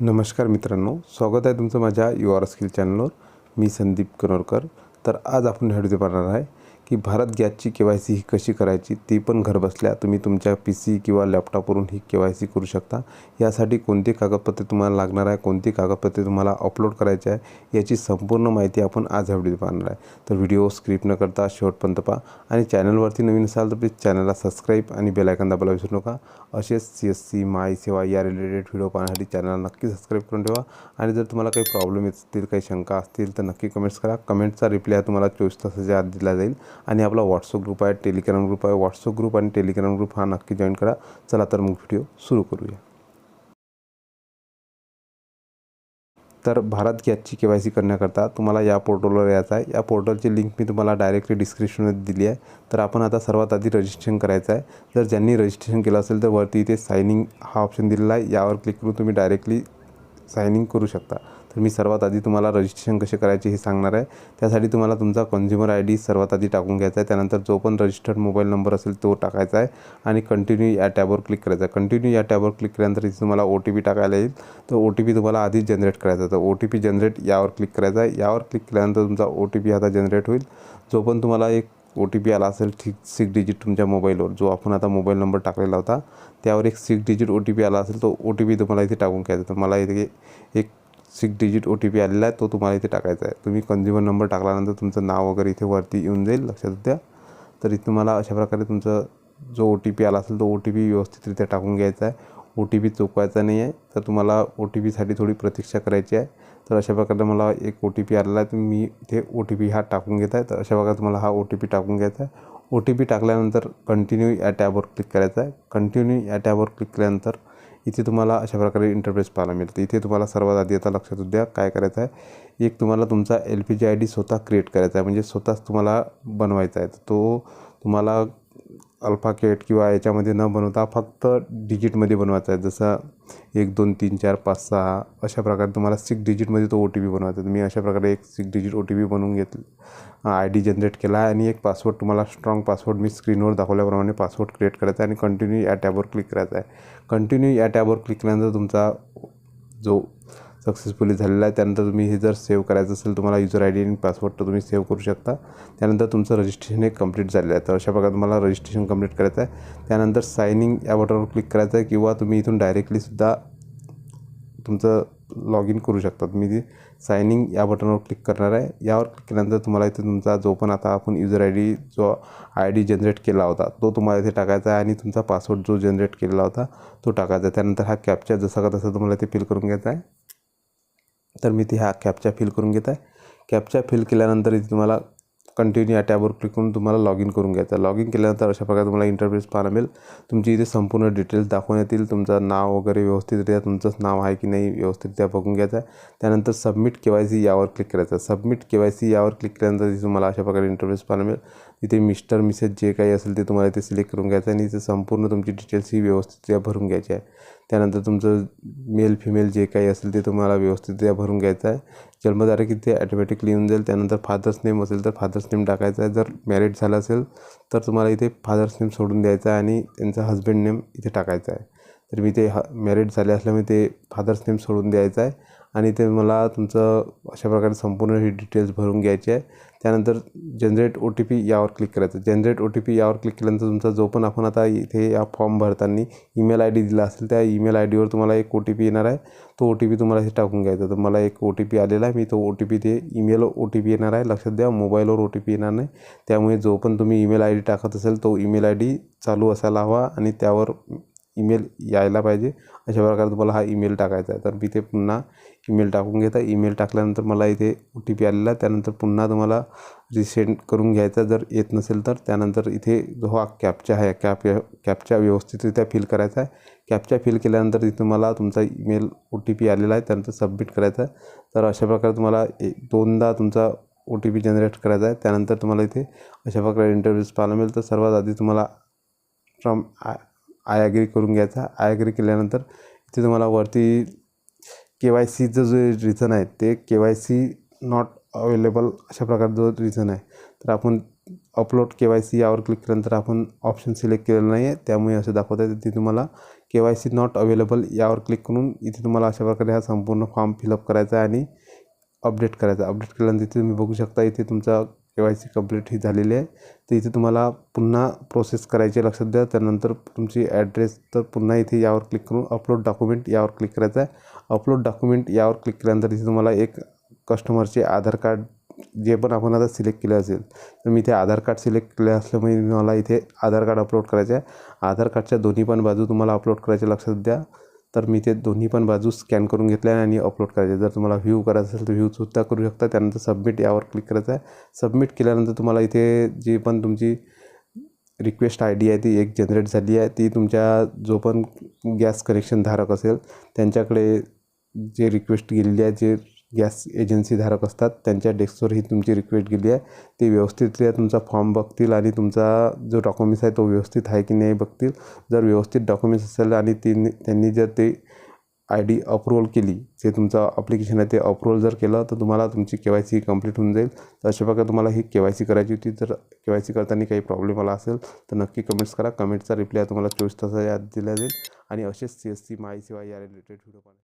नमस्कार मित्रांनो स्वागत आहे तुमचं माझ्या यू आर स्किल चॅनलवर. मी संदीप कनोरकर तर आज आपण व्हिडिओ पाहणार आहे की भारत गॅसची के वाय सी ही कशी करायची ती पण घरबसल्या तुम्ही तुमच्या पी सी किंवा लॅपटॉपवरून ही के वाय सी करू शकता. यासाठी कोणती कागदपत्रे तुम्हाला लागणार आहे कोणती कागदपत्रे तुम्हाला अपलोड करायची आहे याची संपूर्ण माहिती आपण आज ह्या व्हिडिओ पाहणार आहे. तर व्हिडिओ स्क्रिप्ट न करता शेवटपर्यंत पहा आणि चॅनलवरती नवीन असाल तर प्लीज चॅनलला सबस्क्राईब आणि बेलायकन दाबायला विसरू नका. असेच सी एस सी माय सेवा या रिलेटेड व्हिडिओ पाहण्यासाठी चॅनलला नक्की सबस्क्राईब करून ठेवा. आणि जर तुम्हाला काही प्रॉब्लेम असतील काही शंका असतील तर नक्की कमेंट्स करा. कमेंटचा रिप्लाय तुम्हाला चोवीस तासाच्या आत दिला जाईल. आणि आपला व्हॉट्सअप ग्रुप आहे टेलिग्राम ग्रुप आहे. व्हॉट्सअप ग्रुप आणि टेलिग्राम ग्रुप हा नक्की जॉईन करा. चला तर मग व्हिडिओ सुरू करूया. तर भारत गॅसची के वाय सी करण्याकरता तुम्हाला या पोर्टलवर यायचं आहे. या पोर्टलची लिंक मी तुम्हाला डायरेक्टली डिस्क्रिप्शनमध्ये दिली आहे. तर आपण आता सर्वात आधी रजिस्ट्रेशन करायचं आहे. जर ज्यांनी रजिस्ट्रेशन केलं असेल तर वरती इथे सायनिंग हा ऑप्शन दिलेला आहे. यावर क्लिक करून तुम्ही डायरेक्टली सायनिंग करू शकता. तर मी सर्वात आधी तुम्हाला रजिस्ट्रेशन कसे करायचे हे सांगणार आहे. त्यासाठी तुम्हाला तुमचा कन्झ्युमर आय डी सर्वात आधी टाकून घ्यायचा आहे. त्यानंतर जो पण रजिस्टर्ड मोबाईल नंबर असेल तो टाकायचा आहे आणि कंटिन्यू या टॅबवर क्लिक करायचा आहे. कंटिन्यू या टॅबवर क्लिक केल्यानंतर इथे तुम्हाला ओ टी पी टाकायला येईल. तर ओ टी पी तुम्हाला आधीच जनरेट करायचा तर ओ टी पी जनरेट यावर क्लिक करायचा आहे. यावर क्लिक केल्यानंतर तुमचा ओ टी पी आता जनरेट होईल. जो पण तुम्हाला एक ओ टी पी आला असेल ठीक सिक्स डिजिट तुमच्या मोबाईलवर जो आपण आता मोबाईल नंबर टाकलेला होता त्यावर एक six digit O T P आला असेल तो ओ टी पी तुम्हाला इथे टाकून घ्यायचा तर मला इथे एक six digit O T P आलेला आहे तो तुम्हाला इथे टाकायचा आहे. तुम्ही कन्झ्युमर नंबर टाकल्यानंतर तुमचं नाव वगैरे इथे वरती येऊन जाईल लक्षात द्या तर इथे तुम्हाला अशा प्रकारे तुमचं जो ओ टी पी आला असेल तो ओ टी पी व्यवस्थितरित्या टाकून घ्यायचा आहे. ओ टी पी चुकवायचा नाही आहे तर तुम्हाला ओ टी पीसाठी थोडी प्रतीक्षा करायची आहे. तर अशा प्रकारे मला एक ओ टी पी आलेला आहे तर मी इथे ओ टी पी हा टाकून घेत आहे. तर अशा प्रकारे तुम्हाला हा ओ टी पी टाकून घ्यायचा आहे. ओ टी पी टाकल्यानंतर कंटिन्यू या टॅबवर क्लिक करायचा आहे. कंटिन्यू या टॅबवर क्लिक केल्यानंतर इथे तुम्हाला अशा प्रकारे इंटरफेस पाहायला मिळतं. इथे तुम्हाला सर्वात आधी आता लक्षात द्या काय करायचं आहे? एक तुम्हाला तुमचा L P G I D स्वतः क्रिएट करायचा आहे. म्हणजे स्वतःच तुम्हाला बनवायचा आहे. तो तुम्हाला अल्फाकेट किंवा याच्यामध्ये न बनवता फक्त डिजिटमध्ये बनवायचा आहे. जसं एक दोन तीन चार पाच सहा अशा प्रकारे तुम्हाला सिक्स डिजिटमध्ये तो ओ टी पी बनवायचा आहे. मी अशा प्रकारे एक six digit O T P बनवून घेतलं आय डी जनरेट केला आहे आणि एक पासवर्ड तुम्हाला स्ट्रॉंग पासवर्ड मी स्क्रीनवर दाखवल्याप्रमाणे पासवर्ड क्रिएट करायचा आहे आणि कंटिन्यू या टॅबवर क्लिक करायचा आहे. कंटिन्यू या टॅबवर क्लिक केल्यानंतर तुमचा जो सक्सेसफुली झालेला आहे. त्यानंतर तुम्ही हे जर सेव्ह करायचं असेल तुम्हाला युजर आय डी आणि पासवर्ड तर तुम्ही सेव्ह करू शकता. त्यानंतर तुमचं रजिस्ट्रेशन हे कंप्लीट झालेलं आहे. तर अशा प्रकारे तुम्हाला रजिस्ट्रेशन कंप्लीट करायचं आहे. त्यानंतर सायनिंग या बटनवर क्लिक करायचं आहे किंवा तुम्ही इथून डायरेक्टलीसुद्धा तुमचं लॉग इन करू शकता. तुम्ही ती सायनिंग या बटनवर क्लिक करणार आहे. यावर क्लिक केल्यानंतर तुम्हाला इथे तुमचा जो पण आता आपण युजर आय डी जो आय डी जनरेट केला होता तो तुम्हाला इथे टाकायचा आहे आणि तुमचा पासवर्ड जो जनरेट केलेला होता तो टाकायचा आहे. त्यानंतर हा कॅप्चर जसा का तसा तुम्हाला इथे फिल करून घ्यायचा आहे. तर मी ते हा कॅपचा फिल करून घेत आहे. कॅपचा फिल केल्यानंतर इथे तुम्हाला कंटिन्यू या टॅबवर क्लिक करून तुम्हाला लॉग इन करून घ्यायचं लॉग इन केल्यानंतर अशा प्रकारे तुम्हाला इंटरफेस पाहायला मिळेल. तुमची इथे संपूर्ण डिटेल्स दाखवण्यात येईल तुमचं नाव वगैरे व्यवस्थितरित्या तुमचंच नाव आहे की नाही व्यवस्थितरित्या बघून घ्यायचं आहे. त्यानंतर सबमिट के वाय सी यावर क्लिक करायचं सबमिट के वाय सी यावर क्लिक केल्यानंतर तिथे तुम्हाला अशा प्रकारे इंटरफेस पाहायला मिळेल. तिथे मिस्टर मिसेस जे काही असेल ते तुम्हाला इथे सिलेक्ट करून घ्यायचं आहे आणि इथे संपूर्ण तुमची डिटेल्स ही व्यवस्थितरित्या भरून घ्यायची आहे. त्यानंतर तुमचं मेल फिमेल जे काही असेल ते तुम्हाला व्यवस्थितरित्या भरून घ्यायचं आहे. जन्मतारीख इथे ॲटोमॅटिकली येऊन जाईल. त्यानंतर फादर्स नेम असेल तर फादर्स नेम टाकायचा आहे. जर मॅरिड झालं असेल तर तुम्हाला इथे फादर्स नेम सोडून द्यायचा आहे आणि त्यांचा हजबंड नेम इथे टाकायचा आहे. तर मी ते ह मॅरिड झाले असल्यामुळे ते फादर्स नेम सोडून द्यायचं आहे. आणि ते मला तुमचं अशा प्रकारे संपूर्ण ही डिटेल्स भरून घ्यायची आहे. त्यानंतर जनरेट ओ टी पी यावर क्लिक करायचं. जनरेट ओ टी पी यावर क्लिक केल्यानंतर तुमचा जो पण आपण आता इथे या फॉर्म भरताना ईमेल आय डी दिला असेल त्या ईमेल आय डीवर तुम्हाला एक ओ टी पी येणार आहे. तो ओ टी पी तुम्हाला इथे टाकून घ्यायचा तर मला एक ओ टी पी आलेला आहे. मी तो ओ टी पी ते ईमेल ओ टी पी येणार आहे. लक्षात द्या मोबाईलवर ओ टी पी येणार नाही. त्यामुळे जो पण तुम्ही ईमेल आय डी टाकत असेल तो ईमेल आय डी चालू असायला हवा आणि त्यावर ईमेल यायला पाहिजे. अशा प्रकारे तुम्हाला हा ईमेल टाकायचा आहे. तर मी ते पुन्हा ईमेल टाकून घेता ईमेल टाकल्यानंतर मला इथे ओ टी पी आलेला आहे. त्यानंतर पुन्हा तुम्हाला रिसेंड करून घ्यायचा जर येत नसेल तर. त्यानंतर इथे जो हा कॅपचा आहे कॅप कॅपचा व्यवस्थितरित्या फिल करायचा आहे. कॅपचा फिल केल्यानंतर इथे तुम्हाला तुमचा ईमेल ओ टी पी आलेला आहे. त्यानंतर सबमिट करायचा आहे. तर अशा प्रकारे तुम्हाला एक दोनदा तुमचा ओ टी पी जनरेट करायचा आहे. त्यानंतर तुम्हाला इथे अशा प्रकारे इंटरव्ह्यूज पाहायला मिळेल. तर सर्वात आधी तुम्हाला फ्रॉम आय ॲग्री करून घ्यायचा. आय ॲग्री केल्यानंतर इथे तुम्हाला वरती के वाय सीचं जे रिझन आहे ते K Y C not available अशा प्रकारचं जो रिझन आहे. तर आपण अपलोड के वाय सी यावर क्लिक केल्यानंतर आपण ऑप्शन सिलेक्ट केलेलं नाही आहे त्यामुळे असं दाखवत आहे तिथे तुम्हाला K Y C not available यावर क्लिक करून इथे तुम्हाला अशा प्रकारे हा संपूर्ण फॉर्म फिलअप करायचा आहे आणि अपडेट करायचा अपडेट केल्यानंतर इथे तुम्ही बघू शकता इथे तुमचा के वाय सी कंप्लीट ही झालेली आहे. तर इथे तुम्हाला पुन्हा प्रोसेस करायची लक्षात द्या. त्यानंतर तुमची ॲड्रेस तर पुन्हा इथे यावर क्लिक करून अपलोड डॉक्युमेंट यावर क्लिक करायचं आहे. अपलोड डॉक्युमेंट यावर क्लिक केल्यानंतर इथे तुम्हाला एक कस्टमरचे आधार कार्ड जे पण आपण आता सिलेक्ट केले असेल तर मी इथे आधार कार्ड सिलेक्ट केले असल्यामुळे मला इथे आधार कार्ड अपलोड करायचं आहे. आधार कार्डच्या दोन्ही पण बाजू तुम्हाला अपलोड करायचे लक्षात द्या. तर मी ते दोन्ही पण बाजू स्कॅन करून घेतल्या आहे आणि अपलोड करायचे. जर तुम्हाला व्ह्यू करायचं असेल तर व्ह्यूसुद्धा करू शकता. त्यानंतर सबमिट यावर क्लिक करायचं आहे. सबमिट केल्यानंतर तुम्हाला इथे जी पण तुमची रिक्वेस्ट आय डी आहे ती एक जनरेट झाली आहे. ती तुमच्या जो पण गॅस कनेक्शन धारक असेल त्यांच्याकडे जे रिक्वेस्ट गेलेली आहे जे गॅस एजन्सीधारक असतात त्यांच्या डेस्कवर ही तुमची रिक्वेस्ट गेली आहे. ते व्यवस्थितरित्या तुमचा फॉर्म बघतील आणि तुमचा जो डॉक्युमेंट्स आहे तो व्यवस्थित आहे की नाही बघतील. जर व्यवस्थित डॉक्युमेंट्स असेल आणि ती त्यांनी जर ते आय डी अप्रूव्हल केली जे तुमचं अप्लिकेशन आहे ते अप्रूव्हल जर केलं तर तुम्हाला तुमची के वाय सी कंप्लीट होऊन जाईल. तर अशा प्रकारे तुम्हाला ही के वाय सी करायची होती. जर के वाय सी करताना काही प्रॉब्लेम आला असेल तर नक्की कमेंट्स करा. कमेंटचा रिप्लाय तुम्हाला चोवीस तासाच्या आत दिला जाईल. आणि असेच सी एस सी माय सेवा या रिलेटेड व्हिडिओ पाहण्यासाठी.